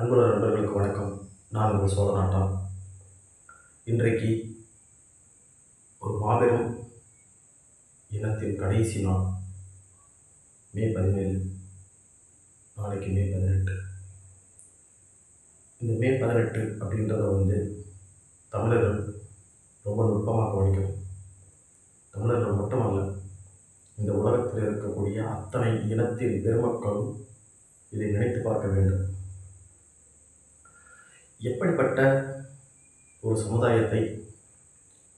அன்புள்ள நண்பர்களுக்கு வணக்கம். நான் உங்கள் சோழநாட்டம் இன்றைக்கு ஒரு மாபெரும் இனத்தின் கடைசி நாள். மே பதினேழு. நாளைக்கு மே பதினெட்டு. இந்த மே பதினெட்டு அப்படின்றத வந்து தமிழர்கள் ரொம்ப நுட்பமாக கவனிக்கணும். தமிழர்கள் மட்டுமல்ல இந்த உலகத்தில் இருக்கக்கூடிய அத்தனை இனத்தின் பெருமக்களும் இதை நினைத்து பார்க்க வேண்டும். எப்படிப்பட்ட ஒரு சமுதாயத்தை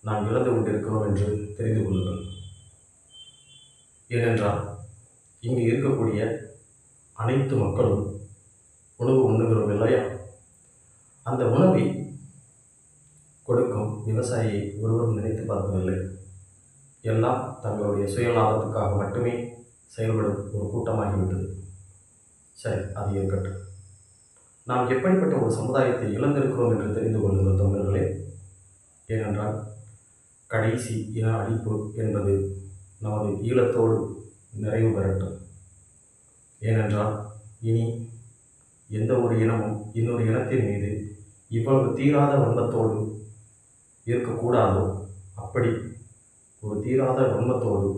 நாம் இழந்து கொண்டிருக்கிறோம் என்று தெரிந்து கொள்ளுங்கள். ஏனென்றால் இங்கு இருக்கக்கூடிய அனைத்து மக்களும் உணவு உண்ணுகிறோம் இல்லையா? அந்த உணவை கொடுக்கும் விவசாயியை ஒருவரும் நினைத்து பார்ப்பதில்லை எல்லாம் தங்களுடைய சுயலாபத்துக்காக மட்டுமே செயல்படும் ஒரு கூட்டமாகிவிட்டது. சரி அது இருக்கட்டும். நாம் எப்படிப்பட்ட ஒரு சமுதாயத்தை இழந்திருக்கிறோம் என்று தெரிந்து கொள்ளுங்கள் தமிழர்களே. ஏனென்றால் கடைசி இன அழிப்பு என்பது நமது ஈழத்தோடு நிறைவு பெறட்டும். ஏனென்றால் இனி எந்த ஒரு இனமும் இன்னொரு இனத்தின் மீது இவ்வளவு தீராத வன்மத்தோடு இருக்கக்கூடாதோ? அப்படி ஒரு தீராத வன்மத்தோடு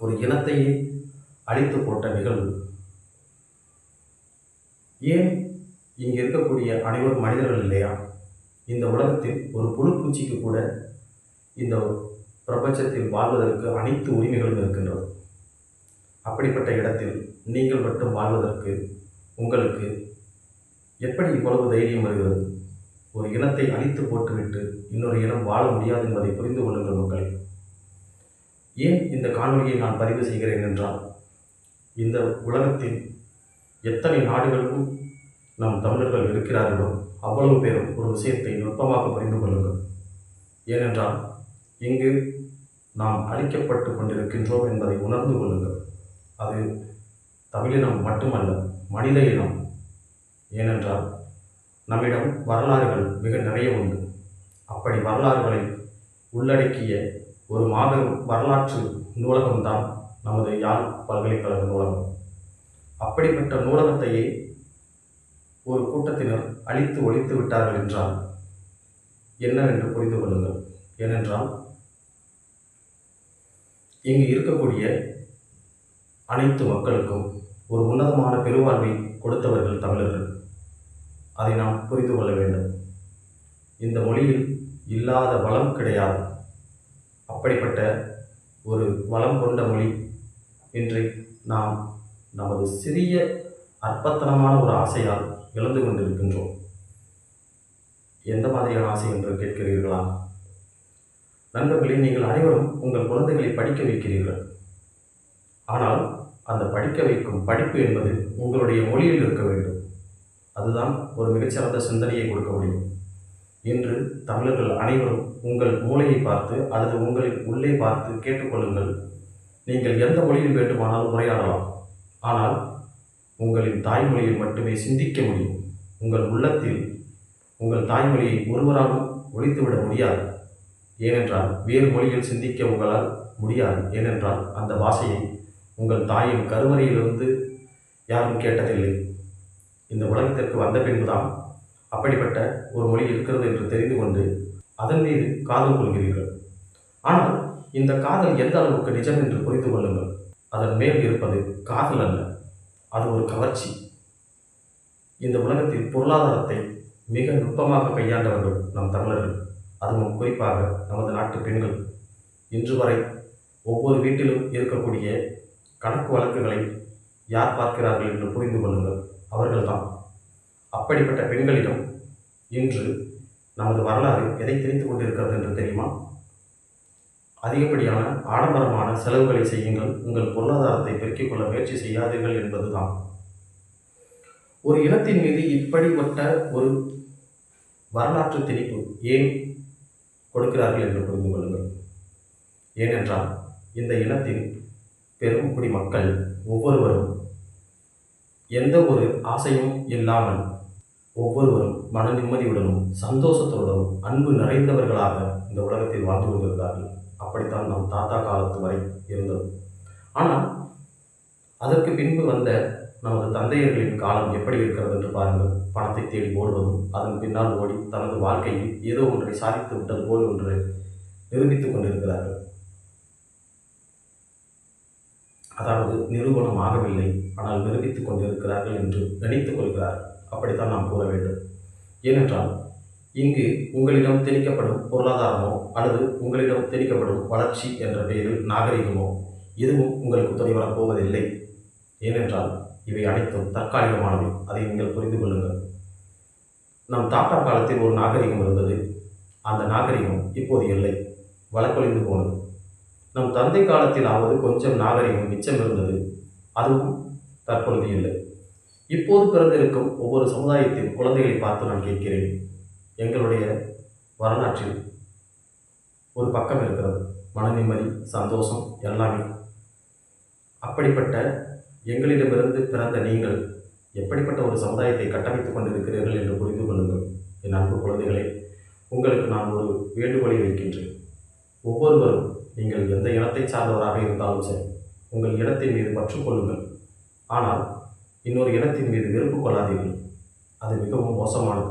ஒரு இனத்தையே அழித்து போட்ட நிகழ்வு ஏன் இங்கே இருக்கக்கூடிய அனைவரும் மனிதர்கள் இல்லையா? இந்த உலகத்தில் ஒரு புழு பூச்சிக்கு கூட இந்த பிரபஞ்சத்தில் வாழ்வதற்கு அனைத்து உரிமைகளும் இருக்கின்றது. அப்படிப்பட்ட இடத்தில் நீங்கள் மட்டும் வாழ்வதற்கு உங்களுக்கு எப்படி இவ்வளவு தைரியம் வருகிறது? ஒரு இனத்தை அழித்து போட்டுவிட்டு இன்னொரு இனம் வாழ முடியாது என்பதை புரிந்து கொள்ளுங்கள் மக்களே. ஏன் இந்த காணொலியை நான் பதிவு செய்கிறேன் என்றால் இந்த உலகத்தில் எத்தனை நாடுகளுக்கும் நம் தமிழர்கள் இருக்கிறார்களோ அவ்வளவு பேரும் ஒரு விஷயத்தை நுட்பமாக புரிந்து கொள்ளுங்கள். ஏனென்றால் இங்கு நாம் அழிக்கப்பட்டு கொண்டிருக்கின்றோம் என்பதை உணர்ந்து கொள்ளுங்கள். அது தமிழினம் மட்டுமல்ல மனித இனம். ஏனென்றால் நம்மிடம் வரலாறுகள் மிக நிறைய உண்டு. அப்படி வரலாறுகளை உள்ளடக்கிய ஒரு மாபெரும் வரலாற்று நூலகம்தான் நமது யாழ் பல்கலைக்கழக நூலகம் அப்படிப்பட்ட நூலகத்தையே ஒரு கூட்டத்தினர் அழித்து ஒழித்து விட்டார்கள் என்றால் என்னவென்று புரிந்து கொள்ளுங்கள். ஏனென்றால் இங்கு இருக்கக்கூடிய அனைத்து மக்களுக்கும் ஒரு உன்னதமான பெருவாழ்வை கொடுத்தவர்கள் தமிழர்கள். அதை நாம் புரிந்து கொள்ள வேண்டும். இந்த மொழியில் இல்லாத வளம் கிடையாது. அப்படிப்பட்ட ஒரு வளம் கொண்ட மொழி இன்றை நாம் நமது சிறிய அற்பத்தனமான ஒரு ஆசையால் இழந்து கொண்டிருக்கின்றோம். எந்த மாதிரியான ஆசை என்று கேட்கிறீர்களா? நண்பர்களே நீங்கள் அனைவரும் உங்கள் குழந்தைகளை படிக்க வைக்கிறீர்கள். ஆனால் அந்த படிக்க வைக்கும் படிப்பு என்பது உங்களுடைய மொழியில் இருக்க வேண்டும். அதுதான் ஒரு மிகச்சிறந்த சிந்தனையை கொடுக்க முடியும். இன்று தமிழர்கள் அனைவரும் உங்கள் மூளையை பார்த்து அல்லது உங்களை உள்ளே பார்த்து கேட்டுக்கொள்ளுங்கள். நீங்கள் எந்த மொழியில் வேண்டுமானாலும் உரையாடலாம். ஆனால் உங்களின் தாய்மொழியில் மட்டுமே சிந்திக்க முடியும். உங்கள் உள்ளத்தில் உங்கள் தாய்மொழியை ஒருவராலும் ஒழித்துவிட முடியாது. ஏனென்றால் வேறு மொழியில் சிந்திக்க உங்களால் முடியாது. ஏனென்றால் அந்த பாஷையை உங்கள் தாயின் கருவறையிலிருந்து யாரும் கேட்டதில்லை. இந்த உலகத்திற்கு வந்த பின்புதான் அப்படிப்பட்ட ஒரு மொழி இருக்கிறது என்று தெரிந்து கொண்டு அதன் மீது காதல் கொள்கிறீர்கள். ஆனால் இந்த காதல் எந்த அளவுக்கு நிஜம் என்று புரிந்து கொள்ளுங்கள். அதன் மேல் இருப்பது காதல் அல்ல. அது ஒரு கவர்ச்சி. இந்த உலகத்தில் பொருளாதாரத்தை மிக நுட்பமாக கையாண்டவர்கள் நம் தமிழர்கள். அதுவும் குறிப்பாக நமது நாட்டு பெண்கள். இன்று வரை ஒவ்வொரு வீட்டிலும் இருக்கக்கூடிய கணக்கு வழக்குகளை யார் பார்க்கிறார்கள் என்று புரிந்து கொள்ளுங்கள். அவர்கள்தான். அப்படிப்பட்ட பெண்களிடம் இன்று நமது வரலாறு எதை தெரிந்து கொண்டிருக்கிறது என்று தெரியுமா? அதிகப்படியான ஆடம்பரமான செலவுகளை செய்யுங்கள். உங்கள் பொருளாதாரத்தை பெருக்கிக் கொள்ள முயற்சி செய்யாதீர்கள் என்பதுதான். ஒரு இனத்தின் மீது இப்படிப்பட்ட ஒரு வரலாற்று திணிப்பு ஏன் கொடுக்கிறார்கள் என்று புரிந்து கொள்ளுங்கள். ஏனென்றால் இந்த இனத்தின் பெரும் மக்கள் ஒவ்வொருவரும் எந்த ஒரு ஆசையும் இல்லாமல் ஒவ்வொருவரும் மன நிம்மதியுடனும் சந்தோஷத்துடனும் அன்பு நிறைந்தவர்களாக இந்த உலகத்தில் வாழ்ந்து கொண்டிருந்தார்கள். அப்படித்தான் நம் தாத்தா காலத்து வரை இருந்தது. ஆனால் அதற்கு பின்பு வந்த நமது தந்தையர்களின் காலம் எப்படி இருக்கிறது என்று பாருங்கள். பணத்தை தேடி ஓடுவதும் அதன் பின்னால் ஓடி தனது வாழ்க்கையில் ஏதோ ஒன்றை சாதித்து விட்டது போல் ஒன்று நிரூபித்துக் கொண்டிருக்கிறார்கள். அதாவது நிரூபணம் ஆகவில்லை. ஆனால் நிரூபித்துக் கொண்டிருக்கிறார்கள் என்று நினைத்துக் கொள்கிறார்கள். அப்படித்தான் நாம் கூற வேண்டும். ஏனென்றால் இங்கு உங்களிடம் திணிக்கப்படும் பொருளாதாரமோ அல்லது உங்களிடம் திணிக்கப்படும் வளர்ச்சி என்ற பெயரில் நாகரிகமோ எதுவும் உங்களுக்கு துணை வரப்போவதில்லை. ஏனென்றால் இவை அனைத்தும் தற்காலிகமானவை. அதை நீங்கள் புரிந்து கொள்ளுங்கள். நம் தாத்தா காலத்தில் ஒரு நாகரிகம் இருந்தது. அந்த நாகரிகம் இப்போது இல்லை. வழக்கொழிந்து போனது. நம் தந்தை காலத்திலாவது கொஞ்சம் நாகரிகம் மிச்சம் இருந்தது. அதுவும் தற்பொழுது இல்லை. இப்போது பிறந்திருக்கும் ஒவ்வொரு சமுதாயத்தின் குழந்தைகளை பார்த்து நான் கேட்கிறேன். எங்களுடைய வரலாற்றில் ஒரு பக்கம் இருக்கிறது. மன நிம்மதி சந்தோஷம் எல்லாமே. அப்படிப்பட்ட எங்களிடமிருந்து பிறந்த நீங்கள் எப்படிப்பட்ட ஒரு சமுதாயத்தை கட்டமைத்துக் கொண்டிருக்கிறீர்கள் என்று புரிந்து கொள்ளுங்கள். என் அன்பு குழந்தைகளே உங்களுக்கு நான் ஒரு வேண்டுகோளை வைக்கின்றேன். ஒவ்வொருவரும் நீங்கள் எந்த இனத்தை சார்ந்தவராக இருந்தாலும் சரி உங்கள் இனத்தின் மீது பற்று கொள்ளுங்கள். ஆனால் இன்னொரு இனத்தின் மீது வெறுப்பு கொள்ளாதீர்கள். அது மிகவும் மோசமானது.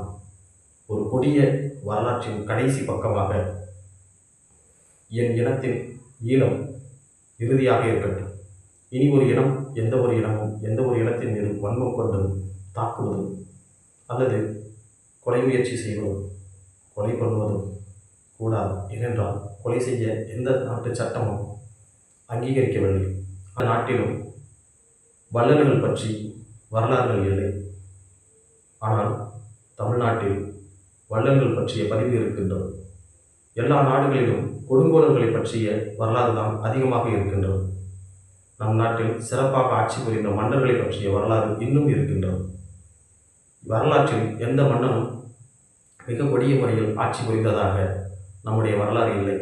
ஒரு கொடிய வரலாற்றின் கடைசி பக்கமாக என் இனத்தின் ஈழம் இறுதியாக இருக்கட்டும். இனி ஒரு இனம் எந்த ஒரு இனமும் எந்த ஒரு இனத்தின் மீது வன்மம் கொண்டும் தாக்குவதும் அல்லது கொலை முயற்சி செய்வதும் கொலை பண்ணுவதும் கூடாது. ஏனென்றால் கொலை செய்ய எந்த நாட்டு சட்டமும் அங்கீகரிக்கவில்லை. அந்த நாட்டிலும் வல்லர்கள் பற்றி வரலாறுகள் இல்லை. ஆனால் தமிழ்நாட்டில் வள்ளல்கள் பற்றிய பதிவு இருக்கின்றது. எல்லா நாடுகளிலும் கொடுங்கோலர்களை பற்றிய வரலாறு தான் அதிகமாக இருக்கின்றது. நம் நாட்டில் சிறப்பாக ஆட்சி புரிந்த மன்னர்களை பற்றிய வரலாறு இன்னும் இருக்கின்றது. வரலாற்றில் எந்த மன்னனும் மிக கொடிய முறையில் ஆட்சி புரிந்ததாக நம்முடைய வரலாறு இல்லை.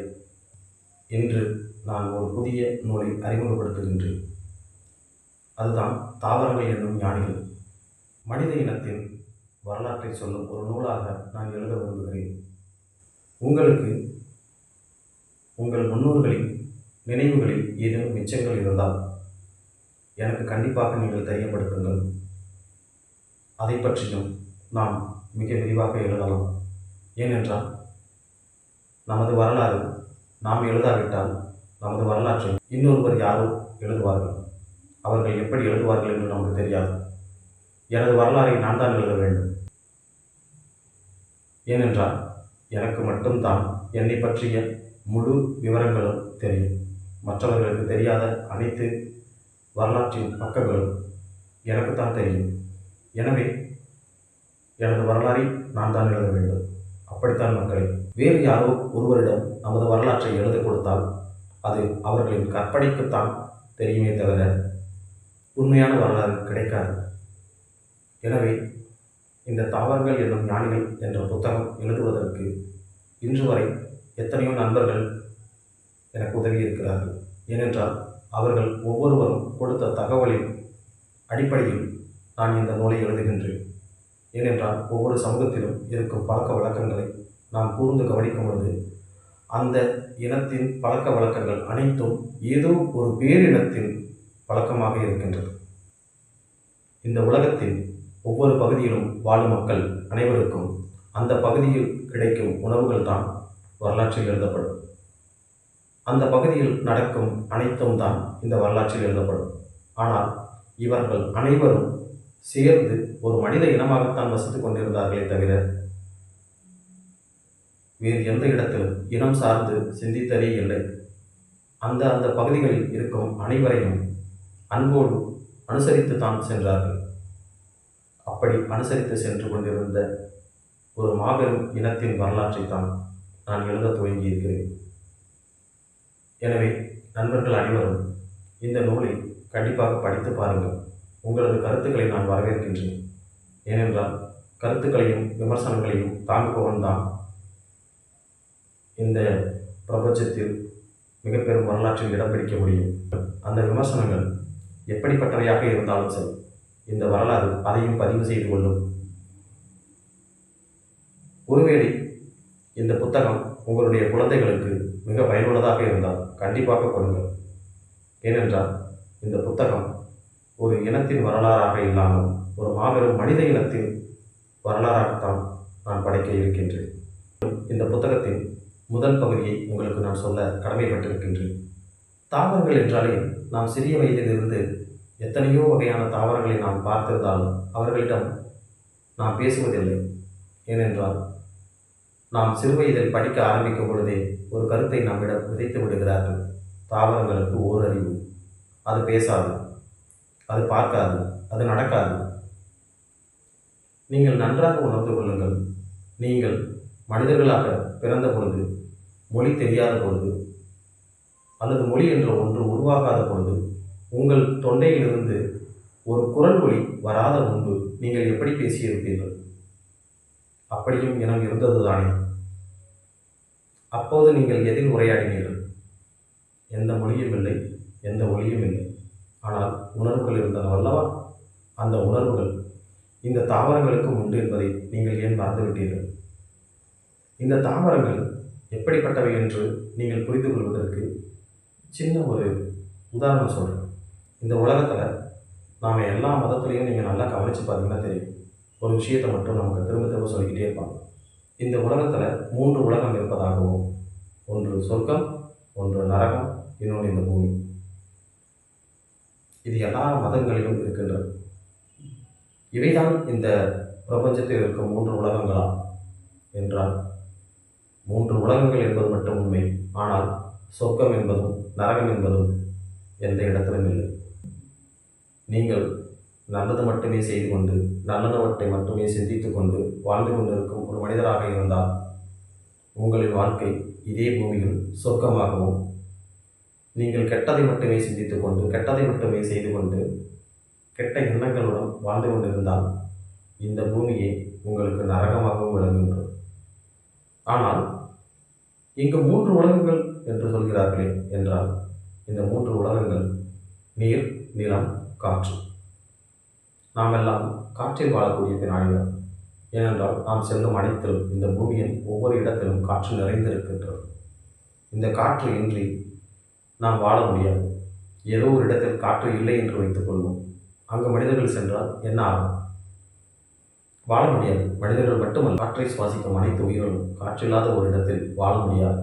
இன்று நான் ஒரு புதிய நூலை அறிமுகப்படுத்துகின்றேன். அதுதான் தாவரங்கள் என்னும் ஞானிகள். மனித இனத்தின் வரலாற்றை சொல்லும் ஒரு நூலாக நான் எழுத விரும்புகிறேன். உங்களுக்கு உங்கள் முன்னோர்களின் நினைவுகளில் ஏதேனும் மிச்சங்கள் இருந்தால் எனக்கு கண்டிப்பாக நீங்கள் தெரியப்படுத்துங்கள். அதை பற்றியும் நாம் மிக விரிவாக எழுதலாம். ஏனென்றால் நமது வரலாறு நாம் எழுதாவிட்டால் நமது வரலாற்றை இன்னொருவர் யாரோ எழுதுவார்கள். அவர்கள் எப்படி எழுதுவார்கள் என்று நமக்கு தெரியாது. எனது வரலாறை நான் தான் எழுத வேண்டும். ஏனென்றால் எனக்கு மட்டும்தான் என்னை பற்றிய முழு விவரங்களும் தெரியும். மற்றவர்களுக்கு தெரியாத அனைத்து வரலாற்றின் பக்கங்களும் எனக்குத்தான் தெரியும். எனவே எனது வரலாறை நான் தான் எழுத வேண்டும். அப்படித்தான் மக்களை வேறு யாரோ ஒருவரிடம் நமது வரலாற்றை எழுத கொடுத்தால் அது அவர்களின் கற்பனைக்குத்தான் தெரியுமே தவிர உண்மையான வரலாறு கிடைக்காது. எனவே இந்த தாவரங்கள் என்னும் ஞானிகள் என்ற புத்தகம் எழுதுவதற்கு இன்று வரை எத்தனையோ நண்பர்கள் எனக்கு உதவி இருக்கிறார்கள் ஏனென்றால் அவர்கள் ஒவ்வொருவரும் கொடுத்த தகவலின் அடிப்படையில் நான் இந்த நூலை எழுதுகின்றேன். ஏனென்றால் ஒவ்வொரு சமூகத்திலும் இருக்கும் பழக்க வழக்கங்களை நாம் கூர்ந்து கவனிக்கும் பொழுது அந்த இனத்தின் பழக்க வழக்கங்கள் அனைத்தும் ஏதோ ஒரு பேரினத்தின் பழக்கமாக இருக்கின்றது. இந்த உலகத்தின் ஒவ்வொரு பகுதியிலும் வாழும் மக்கள் அனைவருக்கும் அந்த பகுதியில் கிடைக்கும் உணவுகள் தான் வரலாற்றில் எழுதப்படும். அந்த பகுதியில் நடக்கும் அனைத்தும் தான் இந்த வரலாற்றில் எழுதப்படும். ஆனால் இவர்கள் அனைவரும் சேர்ந்து ஒரு மனித இனமாகத்தான் வசித்துக் கொண்டிருந்தார்களே தவிர வேறு எந்த இடத்திலும் இனம் சார்ந்து சிந்தித்ததே இல்லை. அந்த அந்த பகுதிகளில் இருக்கும் அனைவரையும் அன்போடு அனுசரித்து தான் சென்றார்கள். அப்படி அனுசரித்து சென்று கொண்டிருந்த ஒரு மாபெரும் இனத்தின் வரலாற்றை தான் நான் எழுத துவங்கியிருக்கிறேன். எனவே நண்பர்கள் அனைவரும் இந்த நூலை கண்டிப்பாக படித்து பாருங்கள். உங்களது கருத்துக்களை நான் வரவேற்கின்றேன். ஏனென்றால் கருத்துக்களையும் விமர்சனங்களையும் தாங்குபவன் தான் இந்த பிரபஞ்சத்தில் மிக பெரும் வரலாற்றில் இடம் பிடிக்க முடியும். அந்த விமர்சனங்கள் எப்படிப்பட்டவையாக இருந்தாலும் சரி இந்த வரலாறு அதையும் பதிவு செய்து கொள்ளும். ஒருவேளை இந்த புத்தகம் உங்களுடைய குழந்தைகளுக்கு மிக பயனுள்ளதாக இருந்தால் கண்டிப்பாக கொடுங்கள். ஏனென்றால் இந்த புத்தகம் ஒரு இனத்தின் வரலாறாக இல்லாமல் ஒரு மாபெரும் மனித இனத்தின் வரலாறாகத்தான் நான் படைக்க இருக்கின்றேன். இந்த புத்தகத்தின் முதல் பகுதியை உங்களுக்கு நான் சொல்ல கடமைப்பட்டிருக்கின்றேன். தாவரங்கள் என்றாலே நாம் சிறிய வயதிலிருந்து எத்தனையோ வகையான தாவரங்களை நாம் பார்த்திருந்தாலும் அவர்களிடம் நாம் பேசுவதில்லை. ஏனென்றால் நாம் சிறுவயதில் படிக்க ஆரம்பிக்கும் பொழுதே ஒரு கருத்தை நம்மிடம் விதைத்து விடுகிறார்கள். தாவரங்களுக்கு ஓரறிவு. அது பேசாது. அது பார்க்காது. அது நடக்காது. நீங்கள் நன்றாக உணர்ந்து கொள்ளுங்கள். நீங்கள் மனிதர்களாக பிறந்த பொழுது மொழி தெரியாத பொழுது அல்லது மொழி என்ற ஒன்று உருவாகாத பொழுது உங்கள் தொண்டையிலிருந்து ஒரு குரல் ஒளி வராத முன்பு நீங்கள் எப்படி பேசியிருப்பீர்கள்? அப்படியும் இனம் இருந்தது தானே அப்போது நீங்கள் எதில் உரையாடினீர்கள்? எந்த மொழியும் இல்லை எந்த ஒளியும் இல்லை. ஆனால் உணர்வுகள் இருந்தன அல்லவா? அந்த உணர்வுகள் இந்த தாவரங்களுக்கும் உண்டு என்பதை நீங்கள் ஏன் மறந்துவிட்டீர்கள்? இந்த தாவரங்கள் எப்படிப்பட்டவை என்று நீங்கள் புரிந்து கொள்வதற்கு சின்ன ஒரு உதாரணம் சொல்கிறேன் இந்த உலகத்தில் நாம் எல்லா மதத்துலேயும் நீங்கள் நல்லா கவனித்து பார்த்தீங்கன்னா தெரியும். ஒரு விஷயத்தை மட்டும் நமக்கு திரும்ப திரும்ப சொல்லிக்கிட்டே இருப்பாங்க. இந்த உலகத்தில் மூன்று உலகம் இருப்பதாகவும் ஒன்று சொர்க்கம் ஒன்று நரகம் இன்னொன்று இந்த பூமி. இது எல்லா மதங்களிலும் இருக்கின்றது. இவைதான் இந்த பிரபஞ்சத்தில் இருக்கும் மூன்று உலகங்களா? என்றால் மூன்று உலகங்கள் என்பது மட்டும் உண்மை. ஆனால் சொர்க்கம் என்பதும் நரகம் என்பதும் எந்த இடத்திலும் இல்லை. நீங்கள் நல்லது மட்டுமே செய்து கொண்டு நல்லதவற்றை மட்டுமே சிந்தித்து கொண்டு வாழ்ந்து கொண்டிருக்கும் ஒரு மனிதராக இருந்தால் உங்களின் வாழ்க்கை இதே பூமியில் சொர்க்கமாகவும் நீங்கள் கெட்டதை மட்டுமே சிந்தித்து கொண்டு கெட்டதை மட்டுமே செய்து கொண்டு கெட்ட எண்ணங்களுடன் வாழ்ந்து கொண்டிருந்தால் இந்த பூமியே உங்களுக்கு நரகமாகவும் விளங்குகின்றது. ஆனால் இங்கு மூன்று உலகங்கள் என்று சொல்கிறார்களே என்றால் இந்த மூன்று உலகங்கள் நீர் நிலம் காற்று. நாம் எல்லாம் காற்றில் வாழக்கூடிய பிராணிகள். ஏனென்றால் நாம் செல்லும் அனைத்திலும் இந்த பூமியின் ஒவ்வொரு இடத்திலும் காற்று நிறைந்திருக்கின்றது. இந்த காற்று இன்றி நாம் வாழ முடியாது. ஏதோ ஒரு இடத்தில் காற்று இல்லை என்று வைத்துக்கொள்வோம் அங்கு மனிதர்கள் சென்றால் என்ன ஆகும்? வாழ முடியாது. மனிதர்கள் மட்டுமல்ல காற்றை சுவாசிக்கும் அனைத்து உயிர்களும் காற்றில்லாத ஒரு இடத்தில் வாழ முடியாது.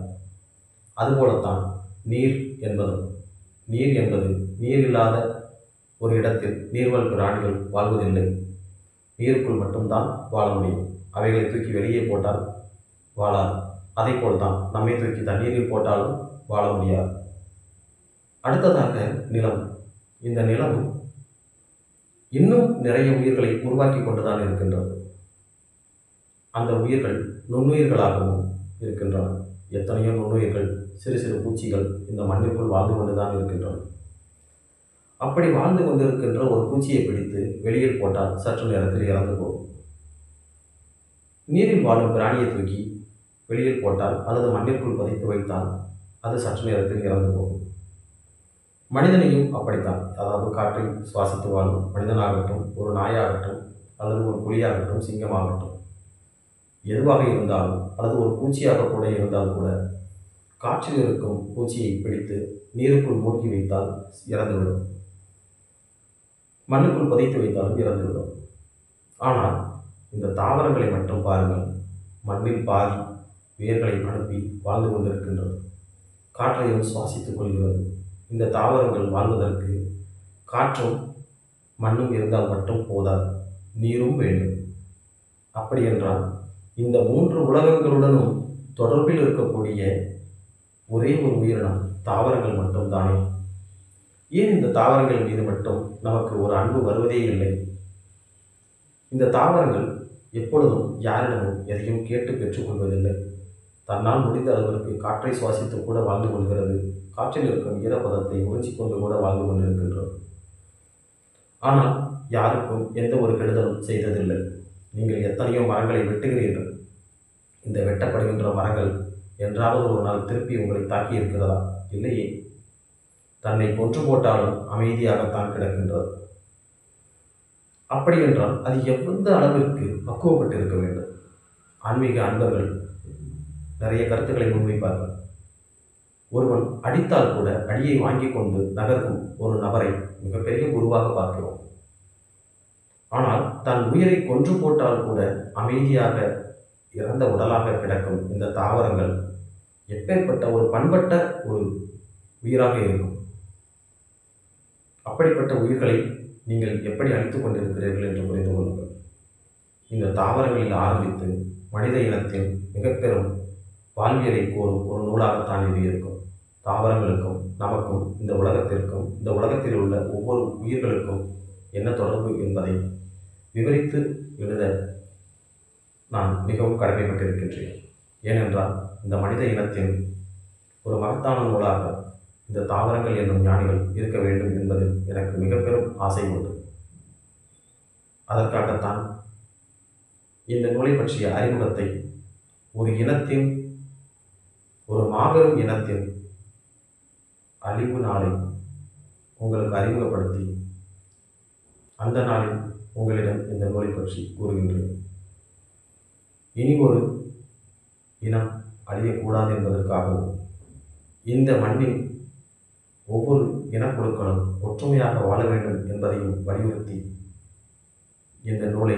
அதுபோலத்தான் நீர் என்பதும். நீர் என்பது நீர் இல்லாத ஒரு இடத்தில் நீர்வாழ் பிராணிகள் வாழ்வதில்லை. நீருக்குள் மட்டும்தான் வாழ முடியும். அவைகளை தூக்கி வெளியே போட்டால் வாழாது. அதை போல்தான் நம்மை தூக்கி தண்ணீரில் போட்டாலும் வாழ முடியாது. அடுத்ததாக நிலம். இந்த நிலம் இன்னும் நிறைய உயிர்களை உருவாக்கி கொண்டுதான் இருக்கின்றது. அந்த உயிர்கள் நுண்ணுயிர்களாகவும் இருக்கின்றன. எத்தனையோ நுண்ணுயிர்கள் சிறு சிறு பூச்சிகள் இந்த மண்ணிற்குள் வாழ்ந்து கொண்டுதான் இருக்கின்றன. அப்படி வாழ்ந்து கொண்டிருக்கின்ற ஒரு பூச்சியை பிடித்து வெளியில் போட்டால் சற்று நேரத்தில் இறந்து போகும். நீரில் வாழும் பிராணியை தூக்கி வெளியில் போட்டால் அல்லது மண்ணிற்குள் பதித்து வைத்தால் அது சற்று நேரத்தில் இறந்து போகும். மனிதனையும் அப்படித்தான். அதாவது காற்றில் சுவாசித்து வாழும் மனிதனாகட்டும் ஒரு நாயாகட்டும் அல்லது ஒரு புலியாகட்டும் சிங்கமாகட்டும். எதுவாக இருந்தாலும் அல்லது ஒரு பூச்சியாக கூட இருந்தால் கூட காற்றில் இருக்கும் பூச்சியை பிடித்து நீருக்குள் மூழ்கி வைத்தால் இறந்துவிடும். மண்ணுக்குள் புதைத்து வைத்தாலும் இறந்துவிடும். ஆனால் இந்த தாவரங்களை மட்டும் பாருங்கள். மண்ணில் பாதி வேர்களை அனுப்பி வாழ்ந்து கொண்டிருக்கின்றது. காற்றையும் சுவாசித்துக் கொள்கிறது. இந்த தாவரங்கள் வாழ்வதற்கு காற்றும் மண்ணும் இருந்தால் மட்டும் போதாது. நீரும் வேண்டும். அப்படியென்றால் இந்த மூன்று உலகங்களுடனும் தொடர்பில் இருக்கக்கூடிய ஒரே ஒரு உயிரினம் தாவரங்கள் மட்டும்தானே? ஏன் இந்த தாவரங்கள் மீது மட்டும் நமக்கு ஒரு அன்பு வருவதே இல்லை? இந்த தாவரங்கள் எப்பொழுதும் யாரிடமும் எதையும் கேட்டு பெற்றுக்கொள்வதில்லை தன்னால் முடிந்த அளவிற்கு காற்றை சுவாசித்து கூட வாழ்ந்து கொள்கிறது. காற்றில் இருக்கும் ஈரப்பதத்தை உறிஞ்சிக் கொண்டு கூட வாழ்ந்து கொண்டிருக்கின்றோம். ஆனால் யாருக்கும் எந்த ஒரு கெடுதலும் செய்ததில்லை. நீங்கள் எத்தனையோ மரங்களை வெட்டுகிறீர்கள். இந்த வெட்டப்படுகின்ற மரங்கள் என்றாவது ஒரு நாள் திருப்பி உங்களை தாக்கி இருக்கிறதா இல்லையே. தன்னை கொன்று போட்டாலும் அமைதியாகத்தான் கிடக்கின்றது. அப்படி என்றால் அது எந்த அளவிற்கு பக்குவப்பட்டு இருக்க வேண்டும்? ஆன்மீக அன்பர்கள் நிறைய கருத்துக்களை முன்வைப்பார்கள். ஒருவன் அடித்தால் கூட அடியை வாங்கி கொண்டு நகர்க்கும் ஒரு நபரை மிகப்பெரிய குருவாக பார்க்கிறோம். ஆனால் தன் உயிரை கொன்று போட்டால் கூட அமைதியாக இறந்த உடலாக கிடக்கும் இந்த தாவரங்கள் எப்பேற்பட்ட ஒரு பண்பட்ட ஒரு உயிராக இருக்கும். அப்படிப்பட்ட உயிர்களை நீங்கள் எப்படி அழித்துக் கொண்டிருக்கிறீர்கள் என்று புரிந்து கொள்ளுங்கள். இந்த தாவரங்களில் ஆரம்பித்து மனித இனத்தின் மிகப்பெரும் வாழ்வியலை கூறும் ஒரு நூலாகத்தான் இது இருக்கும். தாவரங்களுக்கும் நமக்கும் இந்த உலகத்திற்கும் இந்த உலகத்தில் உள்ள ஒவ்வொரு உயிர்களுக்கும் என்ன தொடர்பு என்பதை விவரித்து எழுத நான் மிகவும் கடமைப்பட்டிருக்கின்றேன். ஏனென்றால் இந்த மனித இனத்தின் ஒரு மகத்தான நூலாக இந்த தாவரங்கள் என்னும் ஞானிகள் இருக்க வேண்டும் என்பதில் எனக்கு மிக பெரும் ஆசை உண்டு. அதற்காகத்தான் இந்த நூலை பற்றிய அறிமுகத்தை ஒரு இனத்தின் ஒரு மாபெரும் இனத்தின் அழிவு நாளை உங்களுக்கு அறிமுகப்படுத்தி அந்த நாளில் உங்களிடம் இந்த நூலை பற்றி கூறுகின்றேன். இனி ஒரு இனம் அழியக்கூடாது என்பதற்காகவும் இந்த மண்ணின் ஒவ்வொரு இனக்குழுக்களும் ஒற்றுமையாக வாழ வேண்டும் என்பதையும் வலியுறுத்தி இந்த நூலை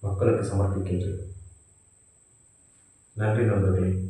மக்களுக்கு சமர்ப்பிக்கின்றேன். நன்றி நண்பர்களே.